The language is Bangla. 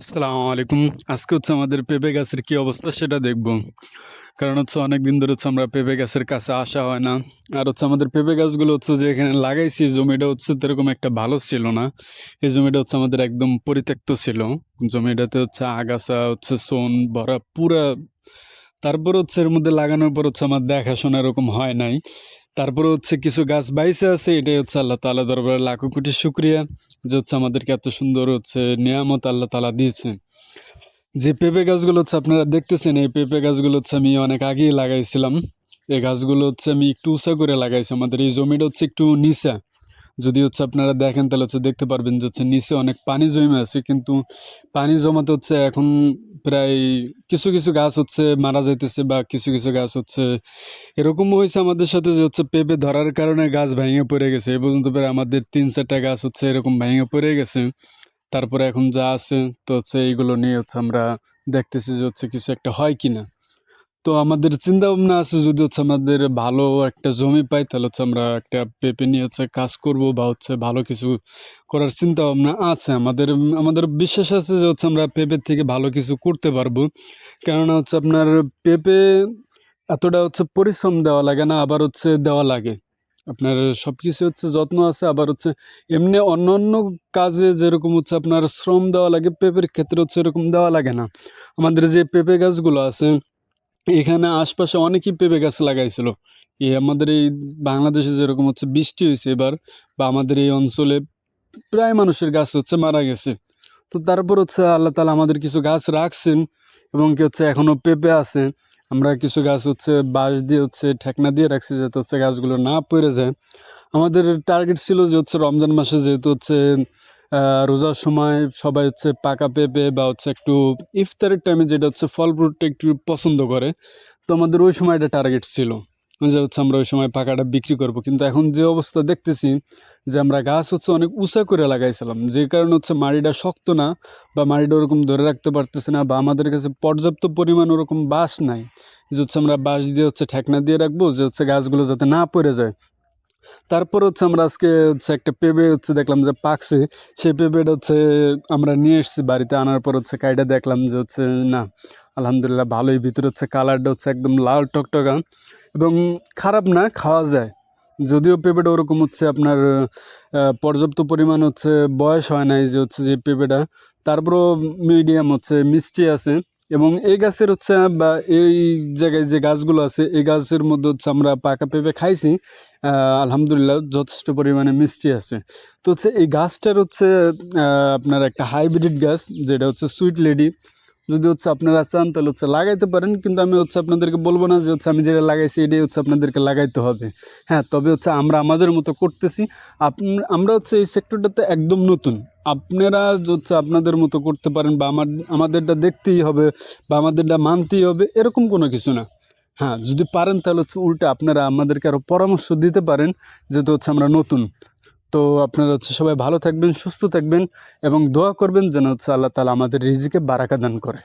আসসালামু আলাইকুম। আজকে হচ্ছে আমাদের পেঁপে গাছের কি অবস্থা সেটা দেখব। কারণ হচ্ছে অনেক দিন ধরে হচ্ছে আমরা পেঁপে গাছের কাছে আসা হয় না। আর হচ্ছে আমাদের পেঁপে গাছগুলো হচ্ছে যে এখানে লাগাইছি জমিটা হচ্ছে সেরকম একটা ভালো ছিল না। এই জমিটা হচ্ছে আমাদের একদম পরিত্যক্ত ছিল। জমিটাতে হচ্ছে আগাছা, হচ্ছে সোন, ভরা পুরা, তারপর হচ্ছে এর মধ্যে লাগানোর পর হচ্ছে আমার দেখাশোনা এরকম হয় নাই। তারপরে হচ্ছে কিছু গাছ বাইসে আছে, এটাই হচ্ছে আল্লাহ তালা দরবারে লাখো কোটি শুক্রিয়া যে হচ্ছে আমাদেরকে এত সুন্দর হচ্ছে নিয়ামত আল্লাহ তালা দিয়েছে। যে পেঁপে গাছগুলো হচ্ছে আপনারা দেখতেছেন, এই পেঁপে গাছগুলো হচ্ছে আমি অনেক আগেই লাগাইছিলাম। এই গাছগুলো হচ্ছে আমি একটু উঁচা করে লাগাইছি, আমাদের এই জমিটা হচ্ছে একটু নিচা। যদি হচ্ছে আপনারা দেখেন, তাহলে হচ্ছে দেখতে পারবেন যে হচ্ছে নিচে অনেক পানি জমে আছে, কিন্তু পানি জমাতে হচ্ছে এখন প্রায় কিছু কিছু গাছ হচ্ছে মারা যাইতেছে বা কিছু কিছু গাছ হচ্ছে এরকম হয়েছে আমাদের সাথে যে হচ্ছে পেঁপে ধরার কারণে গাছ ভেঙে পড়ে গেছে। এই পর্যন্ত প্রায় আমাদের তিন চারটা গাছ হচ্ছে এরকম ভেঙে পড়ে গেছে। তারপরে এখন যা আছে, তো হচ্ছে এইগুলো নিয়ে হচ্ছে আমরা দেখতেছি যে হচ্ছে কিছু একটা হয় কি না তো আমাদের চিন্তা ভাবনা আছে যদি হচ্ছে আমাদের ভালো একটা জমি পাই, তাহলে হচ্ছে আমরা একটা পেঁপে নিয়ে হচ্ছে কাজ করব বা হচ্ছে ভালো কিছু করার চিন্তা ভাবনা আছে। আমাদের আমাদের বিশ্বাস আছে যে হচ্ছে আমরা পেঁপের থেকে ভালো কিছু করতে পারব। কেননা হচ্ছে আপনার পেঁপে এতটা হচ্ছে পরিশ্রম দেওয়া লাগে না, আবার হচ্ছে দেওয়া লাগে। আপনার সব কিছু হচ্ছে যত্ন আছে, আবার হচ্ছে এমনি অন্য অন্য কাজে যেরকম হচ্ছে আপনার শ্রম দেওয়া লাগে, পেঁপের ক্ষেত্রে হচ্ছে এরকম দেওয়া লাগে না। আমাদের যে পেঁপে গাছগুলো আছে এখানে আশপাশে অনেকেই পেঁপে গাছ লাগাইছিল। এই আমাদের এই বাংলাদেশে যেরকম হচ্ছে বৃষ্টি হয়েছে এবার, বা আমাদের এই অঞ্চলে প্রায় মানুষের গাছ হচ্ছে মারা গেছে। তো তারপর হচ্ছে আল্লাহ তালা আমাদের কিছু গাছ রাখছেন, এবং কি হচ্ছে এখনও পেঁপে আছে। আমরা কিছু গাছ হচ্ছে বাঁশ দিয়ে হচ্ছে ঠেকনা দিয়ে রাখছি যাতে হচ্ছে গাছগুলো না পড়ে যায়। আমাদের টার্গেট ছিল যে হচ্ছে রমজান মাসে যেহেতু হচ্ছে রোজার সময় সবাই হচ্ছে পাকা পেঁপে বা হচ্ছে একটু ইফতারের টাইমে যেটা হচ্ছে ফল ফ্রুটটা একটু পছন্দ করে। তো আমাদের ওই সময়টা টার্গেট ছিল যে হচ্ছে আমরা ওই সময় পাকাটা বিক্রি করব। কিন্তু এখন যে অবস্থা দেখতেছি যে আমরা গাছ হচ্ছে অনেক উঁচা করে লাগাইছিলাম, যে কারণে হচ্ছে মাটিটা শক্ত না বা মাটিটা ওরকম ধরে রাখতে পারতেছে না বা আমাদের কাছে পর্যাপ্ত পরিমাণ ওরকম বাঁশ নাই। যে হচ্ছে আমরা বাঁশ দিয়ে হচ্ছে ঠেকনা দিয়ে রাখব যে হচ্ছে গাছগুলো যাতে না পড়ে যায়। তারপর হচ্ছে আমরা আজকে হচ্ছে একটা পেঁপে হচ্ছে দেখলাম যে পাকছে। সেই পেঁপেটা হচ্ছে আমরা নিয়ে এসেছি বাড়িতে, আনার পর হচ্ছে কাইটা দেখলাম যে হচ্ছে না, আলহামদুলিল্লাহ ভালোই। ভিতরে হচ্ছে কালারটা হচ্ছে একদম লাল টকটকা এবং খারাপ না, খাওয়া যায়। যদিও পেঁপেটা ওরকম হচ্ছে আপনার পর্যাপ্ত পরিমাণ হচ্ছে বয়স হয় নাই যে হচ্ছে যে পেঁপেটা। তারপরও মিডিয়াম হচ্ছে মিষ্টি আছে। এবং এই গাছের হচ্ছে, বা এই জায়গায় যে গাছগুলো আছে, এই গাছের মধ্যে হচ্ছে আমরা পাকা পেঁপে খাইছি আলহামদুলিল্লাহ যথেষ্ট পরিমাণে মিষ্টি আছে। তো হচ্ছে এই গাছটার হচ্ছে আপনার একটা হাইব্রিড গাছ, যেটা হচ্ছে সুইট লেডি। যদি হচ্ছে আপনারা চান, তাহলে হচ্ছে লাগাইতে পারেন। কিন্তু আমি হচ্ছে আপনাদেরকে বলব না যে হচ্ছে আমি যেটা লাগাইছি, এটাই হচ্ছে আপনাদেরকে লাগাইতে হবে। হ্যাঁ তবে হচ্ছে আমরা আমাদের মতো করতেছি। আমরা হচ্ছে এই সেক্টরটাতে একদম নতুন। আপনারা হচ্ছে আপনাদের মতো করতে পারেন বা আমার, আমাদেরটা দেখতেই হবে বা আমাদেরটা মানতেই হবে, এরকম কোনো কিছু না। হ্যাঁ যদি পারেন তাহলে হচ্ছে উল্টে আপনারা আমাদেরকে আরও পরামর্শ দিতে পারেন, যেহেতু হচ্ছে আমরা নতুন। তো আপনারা হচ্ছে সবাই ভালো থাকবেন, সুস্থ থাকবেন এবং দোয়া করবেন যেন হচ্ছে আল্লাহ তালা আমাদের রিজিকে বারাকা দান করে।